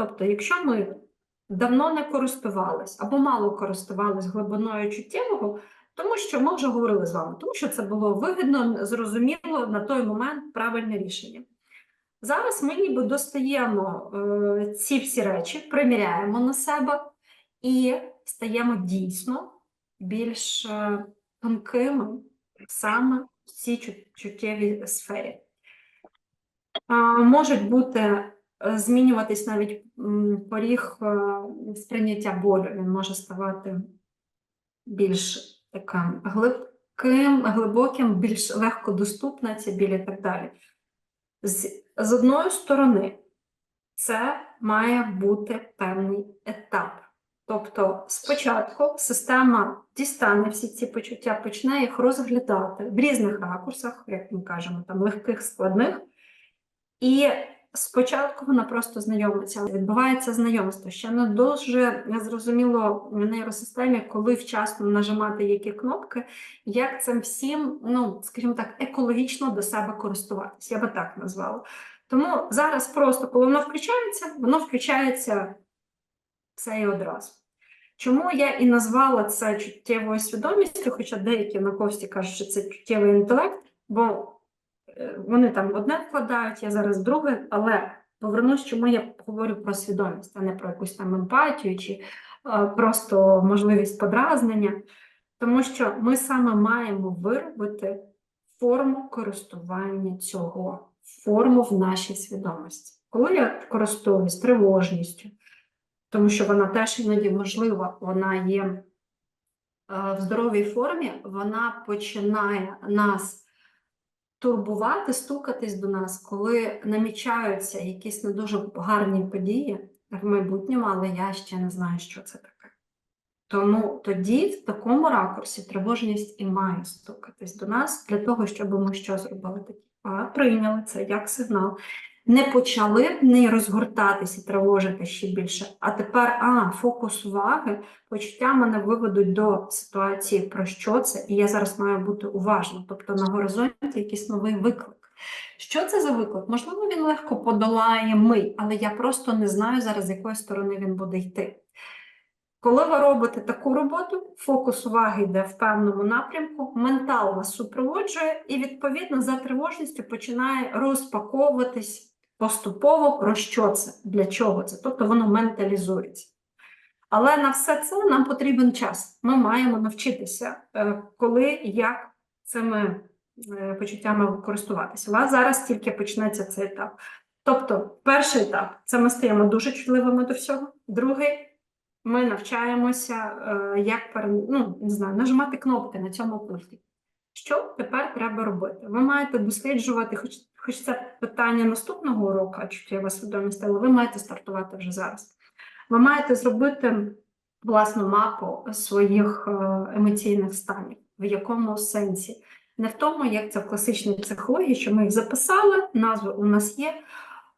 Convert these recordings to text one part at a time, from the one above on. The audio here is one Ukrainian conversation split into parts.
Тобто, якщо ми давно не користувались або мало користувались глибиною чуттєвого, тому що ми вже говорили з вами, тому що це було вигідно, зрозуміло на той момент правильне рішення. Зараз ми ніби достаємо е, ці всі речі, приміряємо на себе і стаємо дійсно більш е, тонкими саме в цій чуттєвій сфері. А, можуть бути е, змінюватись навіть поріг е, сприйняття болю. Він може ставати більш таким глибким, глибоким, більш легкодоступна ця біль і так далі. З, з одної сторони, це має бути певний етап. Тобто, спочатку система дістане всі ці почуття, почне їх розглядати в різних ракурсах, як ми кажемо, там легких, складних. І спочатку вона просто знайомиться, відбувається знайомство. Ще не дуже зрозуміло в нейросистемі, коли вчасно нажимати які кнопки, як цим всім, ну, скажімо так, екологічно до себе користуватись. Я би так назвала. Тому зараз просто, коли воно включається, воно включається це і одразу. Чому я і назвала це чуттєвою свідомістю, хоча деякі науковці кажуть, що це чуттєвий інтелект, бо вони там одне вкладають, я зараз друге, але повернусь, чому я говорю про свідомість, а не про якусь там емпатію чи е, просто можливість подразнення. Тому що ми саме маємо виробити форму користування цього, форму в нашій свідомості. Коли я користуюсь тривожністю, тому що вона теж іноді можлива, вона є е, в здоровій формі, вона починає нас турбувати, стукатись до нас, коли намічаються якісь не дуже гарні події в майбутньому, але я ще не знаю, що це таке. Тому тоді, в такому ракурсі, тривожність і має стукатись до нас для того, щоб ми що зробили такі. А прийняли це як сигнал. Не почали не розгортатися, тривожити ще більше. А тепер а, фокус уваги, почуття мене виведуть до ситуації, про що це, і я зараз маю бути уважна. Тобто на горизонті якийсь новий виклик. Що це за виклик? Можливо, він легко подолає ми, але я просто не знаю зараз, з якої сторони він буде йти. Коли ви робите таку роботу, фокус уваги йде в певному напрямку, ментал вас супроводжує, і, відповідно, за тривожністю починає розпаковуватись поступово про що це, для чого це. Тобто воно менталізується. Але на все це нам потрібен час. Ми маємо навчитися, е, коли як цими е, почуттями користуватися. У вас зараз тільки почнеться цей етап. Тобто, перший етап це ми стаємо дуже чутливими до всього. Другий ми навчаємося, е, як ну, не знаю, нажимати кнопки на цьому пульті. Що тепер треба робити? Ви маєте досліджувати, хоч, хоч це питання наступного уроку, чуттєва свідомість, але ви маєте стартувати вже зараз. Ви маєте зробити власну мапу своїх е, емоційних станів, в якому сенсі. Не в тому, як це в класичній психології, що ми їх записали, назви у нас є.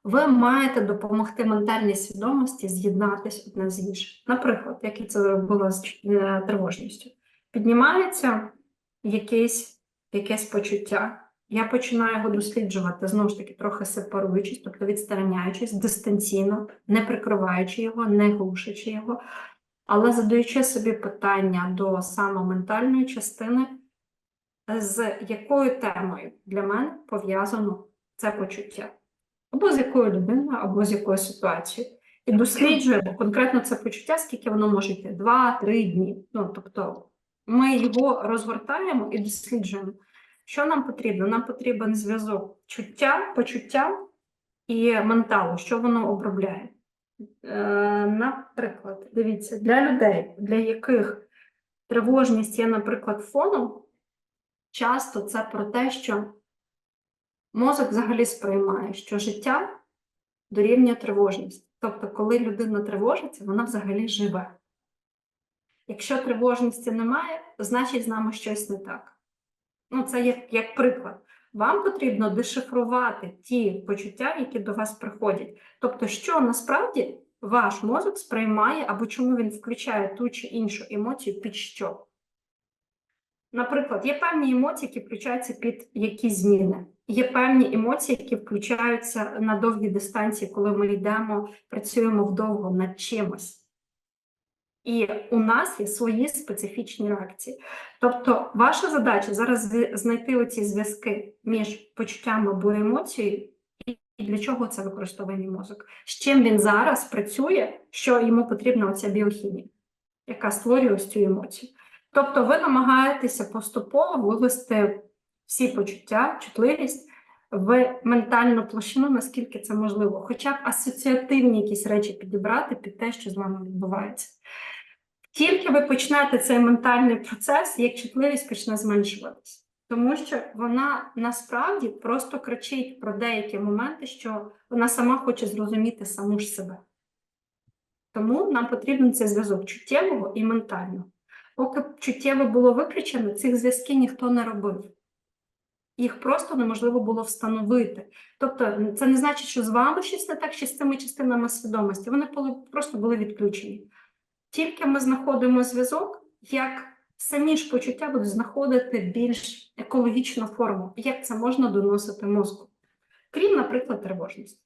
Ви маєте допомогти ментальній свідомості з'єднатися одне з іншим. Наприклад, як я це робила з е, тривожністю. Піднімається якесь, якесь почуття. Я починаю його досліджувати, знову ж таки, трохи сепаруючись, тобто відстороняючись, дистанційно, не прикриваючи його, не глушачи його, але задаючи собі питання до саме ментальної частини, з якою темою для мене пов'язано це почуття або з якою людиною, або з якою ситуацією. І досліджуємо конкретно це почуття, скільки воно може йти, два-три дні. Ну, тобто ми його розгортаємо і досліджуємо. Що нам потрібно? Нам потрібен зв'язок чуття, почуття і менталу, що воно обробляє. Е, наприклад, дивіться, для людей, для яких тривожність є, наприклад, фоном, часто це про те, що Мозок взагалі сприймає, що життя дорівнює тривожність. Тобто, коли людина тривожиться, вона взагалі живе. Якщо тривожності немає, значить з нами щось не так. Ну, це як, як приклад. Вам потрібно дешифрувати ті почуття, які до вас приходять. Тобто, що насправді ваш мозок сприймає або чому він включає ту чи іншу емоцію під що. Наприклад, є певні емоції, які включаються під якісь зміни. є певні емоції, які включаються на довгі дистанції, коли ми йдемо, працюємо вдовго над чимось. І у нас є свої специфічні реакції. Тобто, ваша задача зараз знайти оці зв'язки між почуттями або емоцією, і для чого це використовує мозок. З чим він зараз працює, що йому потрібна оця біохімія, яка створює ось цю емоцію. Тобто, ви намагаєтеся поступово вивести всі почуття, чутливість в ментальну площину, наскільки це можливо, хоча б асоціативні якісь речі підібрати під те, що з вами відбувається. Тільки ви почнете цей ментальний процес, як чутливість почне зменшуватись. Тому що вона насправді просто кричить про деякі моменти, що вона сама хоче зрозуміти саму ж себе. Тому нам потрібен цей зв'язок чуттєвого і ментального. Поки чуттєве було виключено, цих зв'язків ніхто не робив. Їх просто неможливо було встановити. Тобто, це не значить, що з вами щось не так, чи з цими частинами свідомості. Вони просто були відключені. Тільки ми знаходимо зв'язок, як самі ж почуття будуть знаходити більш екологічну форму, як це можна доносити мозку, крім, наприклад, тривожності.